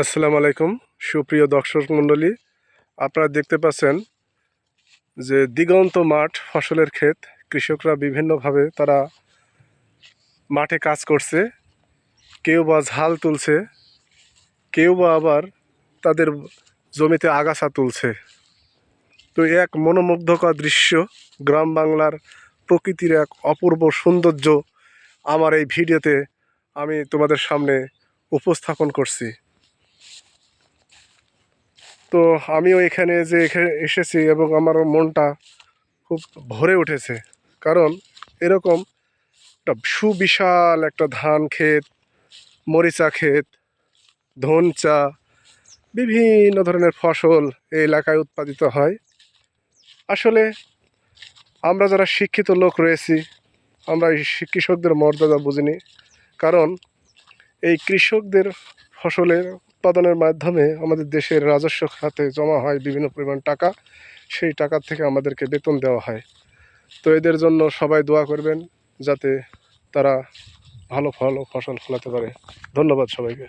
আসসালামু আলাইকুম, সুপ্রিয় দর্শক মণ্ডলী। আপনারা দেখতে পাচ্ছেন যে দিগন্ত মাঠ ফসলের ক্ষেত, কৃষকরা বিভিন্নভাবে তারা মাঠে কাজ করছে। কেউ বা ঝাল তুলছে, কেউ বা আবার তাদের জমিতে আগাছা তুলছে। তো এক মনোমুগ্ধকর দৃশ্য, গ্রাম বাংলার প্রকৃতির এক অপূর্ব সৌন্দর্য। আমার এই ভিডিওতে আমি তোমাদের সামনে উপস্থাপন করছি। তো আমিও এখানে যে এখানে এসেছি এবং আমার মনটা খুব ভরে উঠেছে। কারণ এরকম একটা সুবিশাল একটা ধান ক্ষেত, মরিচা ক্ষেত, ধন চা, বিভিন্ন ধরনের ফসল এই এলাকায় উৎপাদিত হয়। আসলে আমরা যারা শিক্ষিত লোক রয়েছি, আমরা এই কৃষকদের মর্যাদা বুঝিনি। কারণ এই কৃষকদের ফসলের উৎপাদনের মাধ্যমে আমাদের দেশের রাজস্ব খাতে জমা হয় বিভিন্ন পরিমাণ টাকা, সেই টাকার থেকে আমাদেরকে বেতন দেওয়া হয়। তো এদের জন্য সবাই দোয়া করবেন যাতে তারা ভালো ফল ও ফসল ফলাতে পারে। ধন্যবাদ সবাইকে।